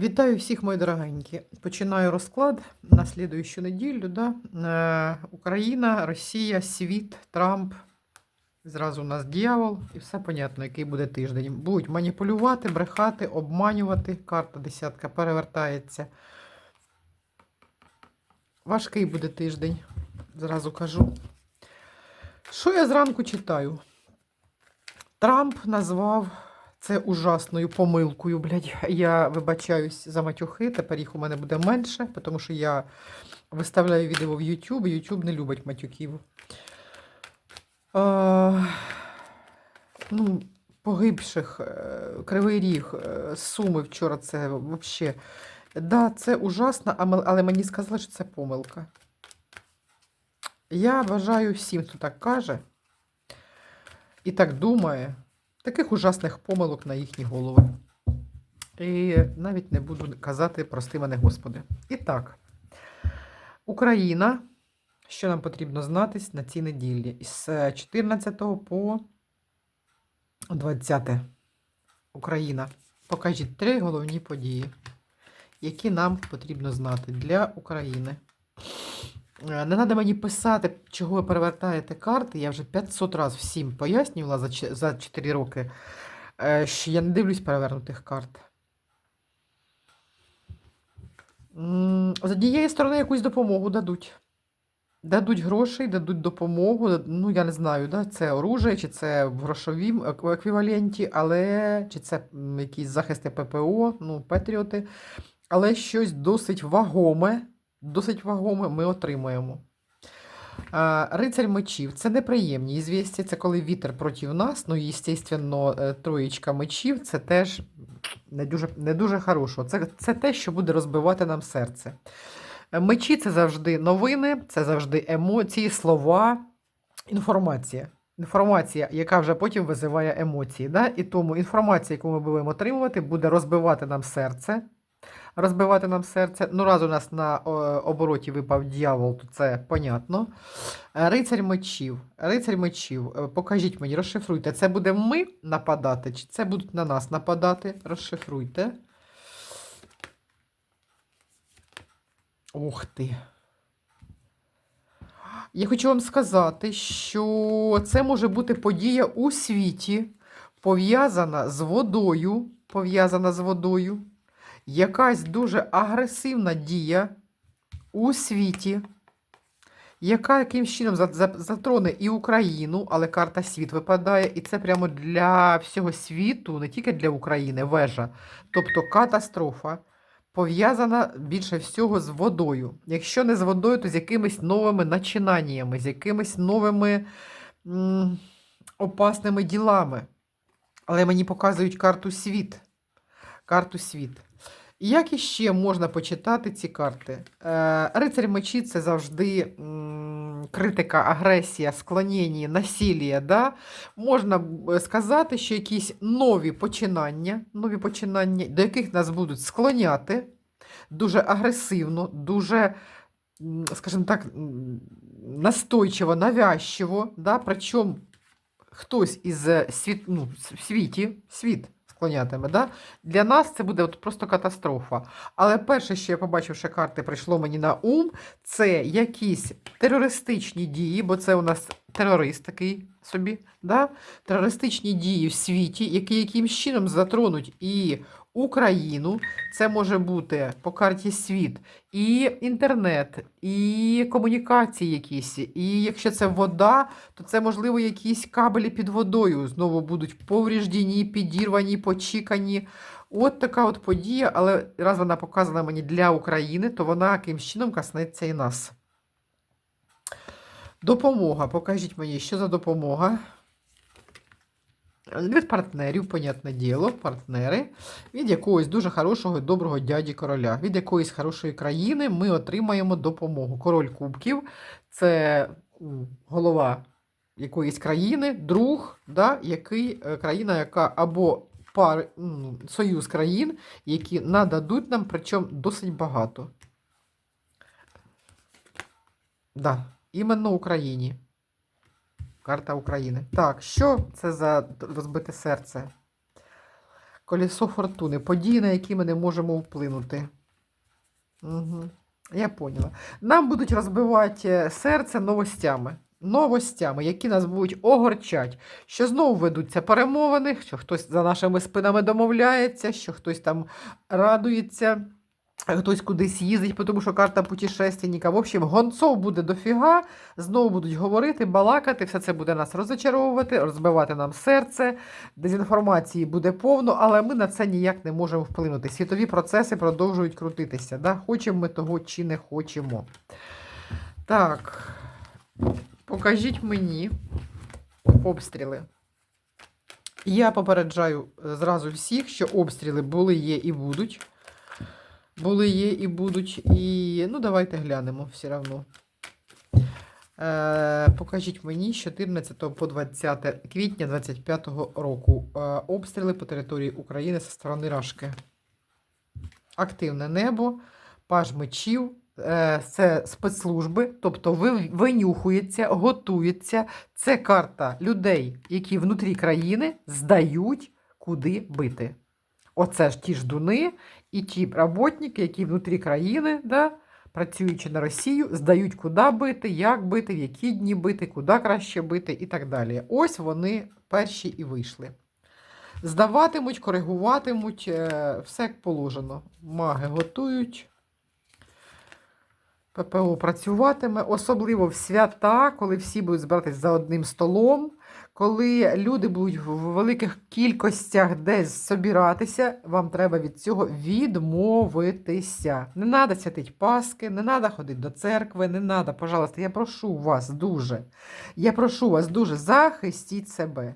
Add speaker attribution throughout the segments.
Speaker 1: Вітаю всіх, мої дорогенькі. Починаю розклад на слідуючу неділю. Да? Е, Україна, Росія, світ, Трамп. Зразу у нас дьявол, і все понятно, який буде тиждень. Будуть маніпулювати, брехати, обманювати. Карта десятка перевертається. Важкий буде тиждень, зразу кажу. Що я зранку читаю? Трамп назвав це ужасною помилкою, блядь. Я вибачаюсь за матюхи, тепер їх у мене буде менше, тому що я виставляю відео в YouTube, і YouTube не любить матюків. А, ну, погибших, е, Кривий Ріг, е, Суми вчора це взагалі. Да, це ужасно, але мені сказали, що це помилка. Я бажаю всім, хто так каже і так думає, таких ужасних помилок на їхні голови. І навіть не буду казати, прости мене, Господи. І так, Україна, що нам потрібно знатись на цій неділі? Із 14 по 20. Україна. Покажіть три головні події, які нам потрібно знати для України. Е, Не треба мені писати, чого ви перевертаєте карти. Я вже 500 разів всім пояснювала за, за 4 роки, е, що я не дивлюсь перевернутих карт. З однієї сторони якусь допомогу дадуть. Дадуть грошей, дадуть допомогу. Ну, я не знаю, да? це оружие, чи це в грошовім еквіваленті, але чи це якісь захисти ППО, ну, Петріоти. Але щось досить вагоме, досить вагоме ми отримаємо. Рицарь мечів це неприємні звісті, це коли вітер проти нас. Ну, і, звісно, е, троєчка мечів це теж не дуже, не дуже хорошо. Це, це те, що буде розбивати нам серце. Е, Мечі це завжди новини, це завжди емоції, слова, інформація. Інформація, яка вже потім визиває емоції. Да? І тому інформація, яку ми будемо отримувати, буде розбивати нам серце. Розбивати нам серце. Ну, раз у нас на обороті випав дьявол, то це понятно. Е, Рицарь мечів. Рицарь мечів. Е, Покажіть мені, розшифруйте. Це буде ми нападати, чи це будуть на нас нападати? Розшифруйте. Ух ти. Я хочу вам сказати, що це може бути подія у світі, пов'язана з водою, пов'язана з водою, якась дуже агресивна дія у світі, яка якимсь чином за- за- затроне і Україну, але карта світ випадає, і це прямо для всього світу, не тільки для України, вежа. Тобто катастрофа пов'язана більше всього з водою. Якщо не з водою, то з якимись новими начинаннями, з якимись новими м, опасними ділами. Але мені показують карту світ. Карту світ. Як іще можна почитати ці карти? Е, Рицарь мечі це завжди критика, агресія, склонення, насилля. Да? Можна сказати, що якісь нові починання, нові починання, до яких нас будуть склоняти дуже агресивно, дуже, скажімо так, настойчиво, навязчиво. Да? Причому хтось із е, світ, ну, світі, світ склонятиме. Да? Для нас це буде от просто катастрофа. Але перше, що я побачивши карти, прийшло мені на ум, це якісь терористичні дії, бо це у нас терорист такий собі, да? терористичні дії в світі, які якимсь чином затронуть і Україну. Це може бути по карті світ, і інтернет, і комунікації якісь. І якщо це вода, то це, можливо, якісь кабелі під водою знову будуть повріждені, підірвані, почікані. От така от подія, але раз вона показана мені для України, то вона якимсь чином коснеться і нас. Допомога. Покажіть мені, що за допомога. Від партнерів, понятне діло, партнери, від якогось дуже хорошого і доброго дяді короля, від якоїсь хорошої країни ми отримаємо допомогу. Король Кубків це голова якоїсь країни, друг, да, який, е, країна, яка або пар, союз країн, які нададуть нам, причому досить багато. Да, іменно Україні. Карта України. Так, що це за розбите серце? Колесо фортуни. Події, на які ми не можемо вплинути. Угу. Я поняла. Нам будуть розбивати е, серце новостями. Новостями, які нас будуть огорчати, що знову ведуться перемовини, що хтось за нашими спинами домовляється, що хтось там радується, хтось кудись їздить, тому що карта путешественника. В общем, гонцов буде дофіга, знову будуть говорити, балакати, все це буде нас розочаровувати, розбивати нам серце, дезінформації буде повно, але ми на це ніяк не можемо вплинути. Світові процеси продовжують крутитися. Да? Хочемо ми того чи не хочемо. Так, покажіть мені обстріли. Я попереджаю е, зразу всіх, що обстріли були, є і будуть. Були, є і будуть. І ну, давайте глянемо все одно. Е, покажіть мені з 14 по 20 квітня 25 року е, обстріли по території України зі сторони Рашки. Активне небо, паж мечів, е, це спецслужби, тобто ви- винюхується, готується. Це карта людей, які внутрі країни здають, куди бити. Оце ж ті ждуни і ті роботники, які внутрі країни, да, працюючи на Росію, здають, куди бити, як бити, в які дні бити, куди краще бити і так далі. Ось вони перші і вийшли. Здаватимуть, коригуватимуть, е, все як положено. Маги готують. ППО працюватиме, особливо в свята, коли всі будуть збиратись за одним столом, коли люди будуть в великих кількостях десь собиратися, вам треба від цього відмовитися. Не треба святити Паски, не треба ходити до церкви, не треба, пожалуйста, я прошу вас дуже. Я прошу вас дуже, захистіть себе.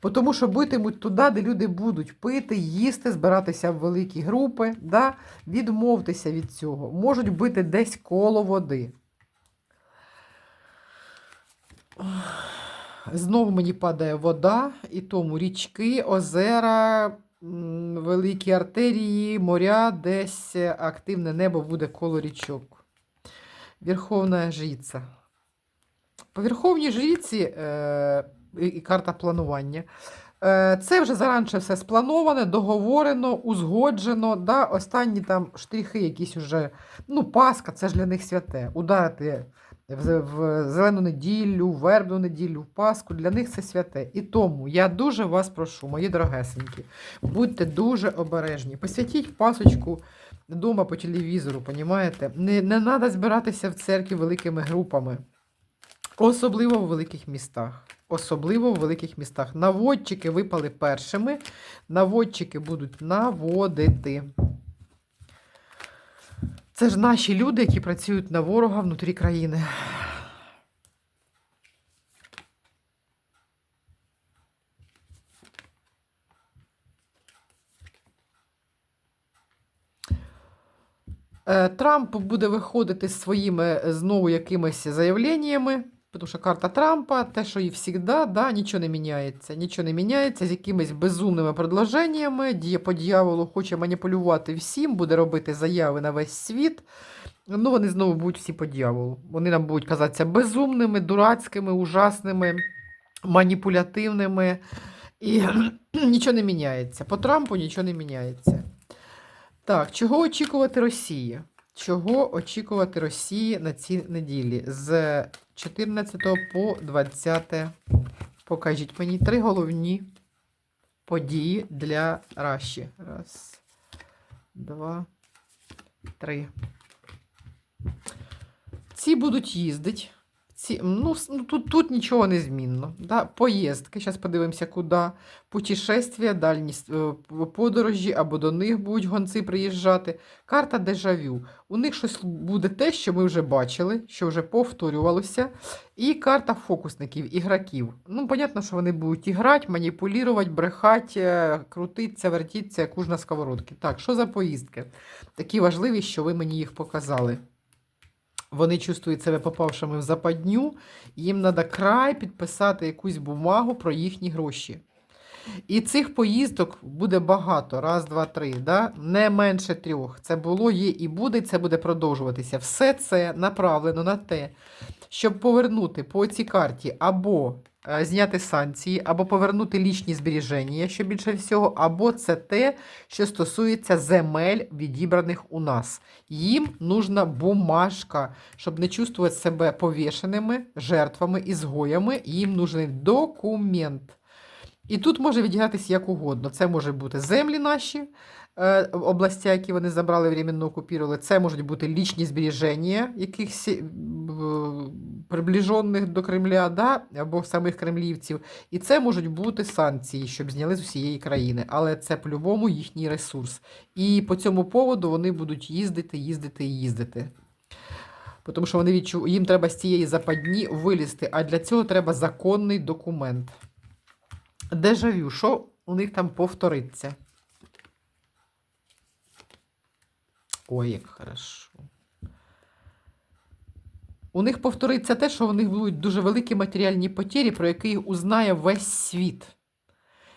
Speaker 1: Тому що битимуть туди, де люди будуть пити, їсти, збиратися в великі групи. Да? Відмовтеся від цього. Можуть бити десь коло води. Знову мені падає вода, і тому річки, озера, великі артерії, моря, десь активне небо буде коло річок. Верховна жриця. По Верховній жриці е, і карта планування. Е, Це вже заранше все сплановане, договорено, узгоджено. Да? Останні там штрихи якісь уже. Ну, Пасха, це ж для них святе. Ударити в, зелену неділю, в вербну неділю, в Пасху, для них це святе. І тому я дуже вас прошу, мої дорогесенькі, будьте дуже обережні. Посвятіть пасочку вдома по телевізору, понімаєте? Не, не треба збиратися в церкві великими групами. Особливо в великих містах. Особливо в великих містах. Наводчики випали першими. Наводчики будуть наводити. Це ж наші люди, які працюють на ворога внутрі країни. Е, Трамп буде виходити з своїми знову якимись заявленнями, тому що карта Трампа, те, що і завжди, да, нічого не міняється. Нічого не міняється з якимись безумними предложеннями. Діє по дьяволу хоче маніпулювати всім, буде робити заяви на весь світ. Ну, вони знову будуть всі по дьяволу. Вони нам будуть казатися безумними, дурацькими, ужасними, маніпулятивними. І нічого не міняється. По Трампу нічого не міняється. Так, чого очікувати Росії? Чого очікувати Росії на цій неділі? З 14 по 20. Покажіть мені три головні події для Раші. Раз, два, три. Ці будуть їздити. Ці, ну, ну, тут, тут нічого не змінно. Да? Поїздки, зараз подивимося, куди. Путешествия, дальні е, подорожі, або до них будуть гонці приїжджати. Карта дежавю. У них щось буде те, що ми вже бачили, що вже повторювалося. І карта фокусників, ігроків. Ну, понятно, що вони будуть іграти, маніпулювати, брехати, е, крутитися, вертітися, як уж на сковородки. Так, що за поїздки? Такі важливі, що ви мені їх показали. Вони чувствують себе попавшими в западню, їм треба край підписати якусь бумагу про їхні гроші. І цих поїздок буде багато. Раз, два, три. Да? Не менше трьох. Це було, є і буде, це буде продовжуватися. Все це направлено на те, щоб повернути по цій карті або е, зняти санкції, або повернути лічні збереження, що більше всього, або це те, що стосується земель, відібраних у нас. Їм нужна бумажка, щоб не чувствувати себе повішеними, жертвами, ізгоями. Їм нужен документ. І тут може відігратися як угодно. Це може бути землі наші, е, області, які вони забрали, временно окупували. Це можуть бути лічні збереження якихось е, приближених до Кремля, да? або самих кремлівців. І це можуть бути санкції, щоб зняли з усієї країни. Але це по-любому їхній ресурс. І по цьому поводу вони будуть їздити, їздити і їздити. Тому що вони відчу... їм треба з цієї западні вилізти, а для цього треба законний документ. Дежавю, що у них там повториться? Ой, як хорошо. У них повториться те, що у них будуть дуже великі матеріальні потері, про які узнає весь світ.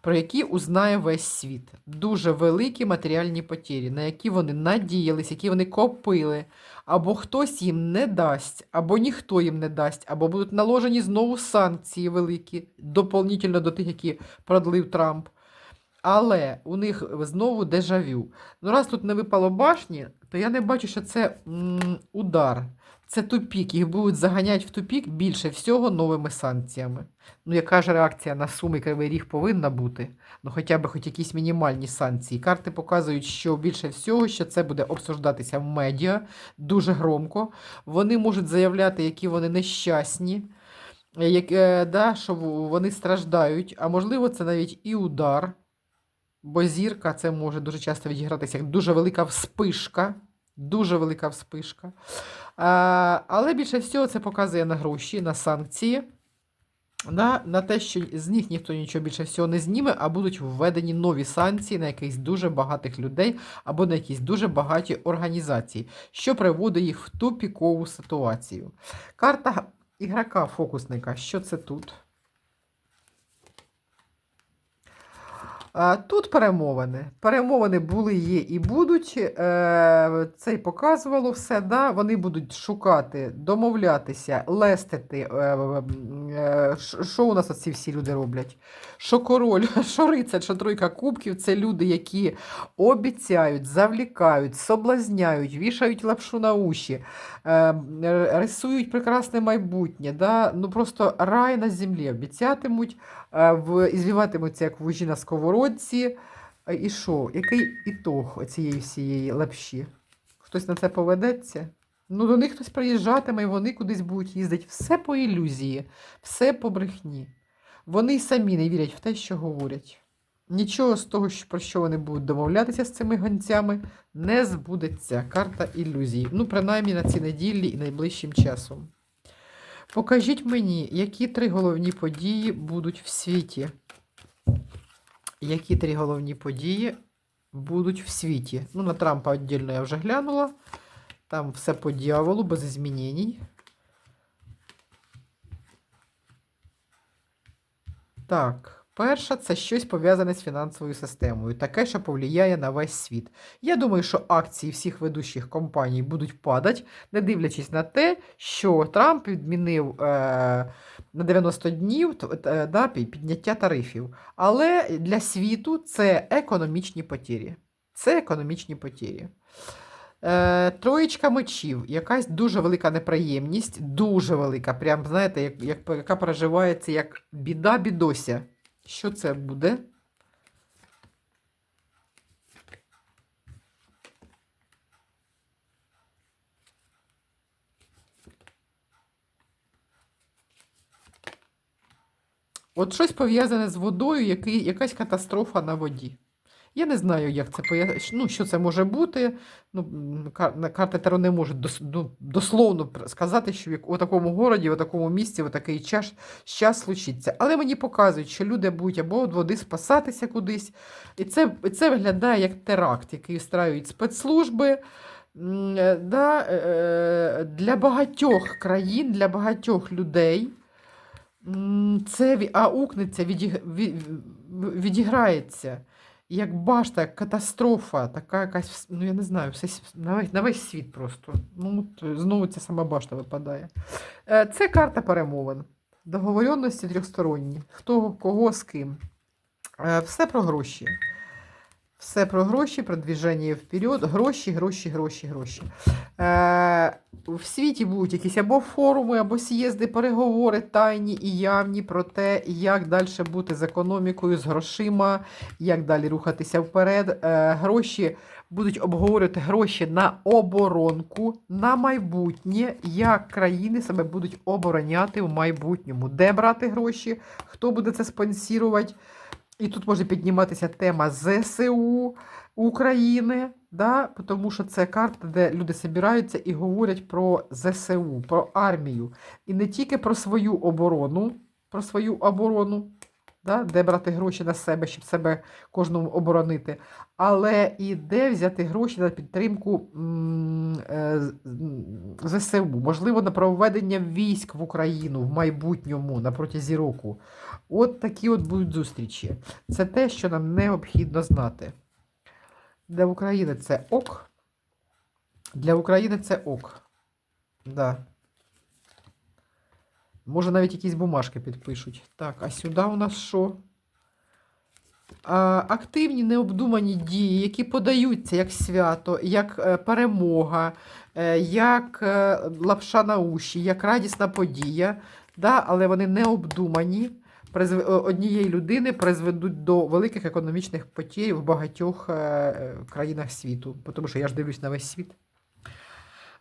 Speaker 1: Про які узнає весь світ. Дуже великі матеріальні потері, на які вони надіялись, які вони копили. Або хтось їм не дасть, або ніхто їм не дасть, або будуть наложені знову санкції великі, доповнительно до тих, які продлив Трамп. Але у них знову дежавю. Ну, раз тут не випало башні, то я не бачу, що це м, удар. Це тупік. Їх будуть заганяти в тупік більше всього новими санкціями. Ну, яка ж реакція на суми кривий ріг повинна бути? Ну, хоча б хоч якісь мінімальні санкції. Карти показують, що більше всього, що це буде обсуждатися в медіа дуже громко. Вони можуть заявляти, які вони нещасні, як, е, да, що вони страждають, а можливо, це навіть і удар. Бо зірка це може дуже часто відігратися як дуже велика вспишка. Дуже велика вспишка. А, але більше всього це показує на гроші, на санкції, на, на те, що з них ніхто нічого більше всього не зніме, а будуть введені нові санкції на якихось дуже багатих людей або на якісь дуже багаті організації, що приводить їх в тупікову ситуацію. Карта ігрока фокусника. Що це тут? Тут перемовини. Перемовини були, є і будуть. Е, Це й показувало все. Да? Вони будуть шукати, домовлятися, лестити. Е, е, Що у нас ці всі люди роблять? Що король, що рицар, що тройка кубків це люди, які обіцяють, завлікають, соблазняють, вішають лапшу на уші, рисують прекрасне майбутнє. Да? Ну Просто рай на землі обіцятимуть, в, і звіватимуться як вужі на сковородці. Е, І що? Який ітог цієї всієї лапші? Хтось на це поведеться? Ну, до них хтось приїжджатиме, і вони кудись будуть їздити. Все по ілюзії, все по брехні. Вони самі не вірять в те, що говорять. Нічого з того, про що вони будуть домовлятися з цими гонцями, не збудеться. Карта ілюзій. Ну, принаймні на цій неділі і найближчим часом. Покажіть мені, які три головні події будуть в світі. Які три головні події будуть в світі? Ну, на Трампа віддільно я вже глянула. Там все по дьяволу, без змінень. Так, перша це щось пов'язане з фінансовою системою, таке, що повлияє на весь світ. Я думаю, що акції всіх ведущих компаній будуть падати, не дивлячись на те, що Трамп відмінив е, на 90 днів е, да, підняття тарифів. Але для світу це економічні потері. Це економічні потері. Е, троєчка мечів, якась дуже велика неприємність, дуже велика. Прям, знаєте, як, як, яка переживається як біда бідося. Що це буде? От щось пов'язане з водою, який, якась катастрофа на воді. Я не знаю, як це поя... ну, що це може бути. Ну, кар... карти Таро не можуть дос... ну, дословно сказати, що в такому городі, у такому місці, у такий час, час случиться. Але мені показують, що люди будуть або від води спасатися кудись. І це, і це виглядає як теракт, який встраюють спецслужби. Е, Да, е, для багатьох країн, для багатьох людей. Це аукнеться, відіг- ві- в- відіграється. Як башта, як катастрофа, така якась, ну я не знаю, все, на, весь, світ просто. Ну, от, знову ця сама башта випадає. Е, Це карта перемовин. Договоренності трьохсторонні. Хто кого з ким. Е, Все про гроші. Все про гроші, про движення вперед. Гроші, гроші, гроші, гроші. Е, в світі будуть якісь або форуми, або з'їзди, переговори тайні і явні про те, як далі бути з економікою, з грошима, як далі рухатися вперед. Е, гроші будуть обговорювати гроші на оборонку, на майбутнє, як країни себе будуть обороняти в майбутньому, де брати гроші, хто буде це спонсірувати. І тут може підніматися тема ЗСУ України, да? тому що це карта, де люди збираються і говорять про ЗСУ, про армію. І не тільки про свою оборону, про свою оборону, да? де брати гроші на себе, щоб себе кожному оборонити, але і де взяти гроші на підтримку е, ЗСУ, можливо, на проведення військ в Україну в майбутньому на протязі року. От такі от будуть зустрічі. Це те, що нам необхідно знати. Для України це ок. Для України це ок. Да. Може, навіть якісь бумажки підпишуть. Так, а сюди у нас що? А, активні необдумані дії, які подаються як свято, як е, перемога, е, як е, лапша на уші, як радісна подія, да? але вони необдумані однієї людини призведуть до великих економічних потерь в багатьох е, країнах світу, тому що я ж дивлюсь на весь світ.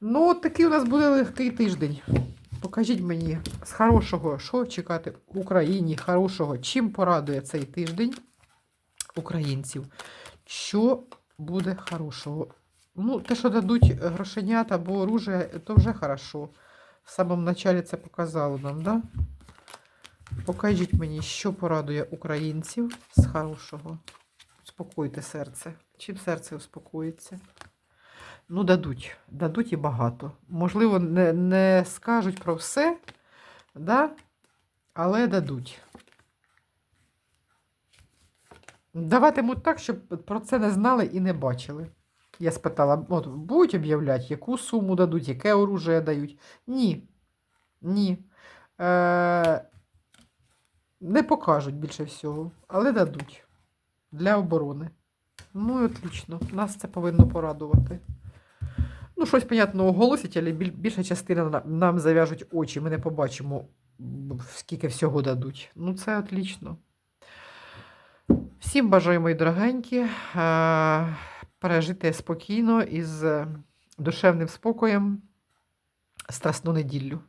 Speaker 1: Ну, такий у нас буде легкий тиждень. Покажіть мені з хорошого, що чекати в Україні хорошого, чим порадує цей тиждень українців. Що буде хорошого? Ну, те, що дадуть грошенят або оружие, то вже хорошо. В самому началі це показало нам, да? Покажіть мені, що порадує українців з хорошого. Успокойте серце. Чим серце успокоїться? Ну, дадуть. Дадуть і багато. Можливо, не, не скажуть про все, да? але дадуть. Даватимуть так, щоб про це не знали і не бачили. Я спитала, от будуть об'являти, яку суму дадуть, яке оружие дають? Ні. Ні. Е, не покажуть більше всього, але дадуть для оборони. Ну і отлично. Нас це повинно порадувати. Ну, щось, понятно, оголосять, але більша частина нам зав'яжуть очі, ми не побачимо, скільки всього дадуть. Ну, це отлично. Всім бажаю, мої дорогенькі, е, пережити спокійно і з душевним спокоєм страсну неділю.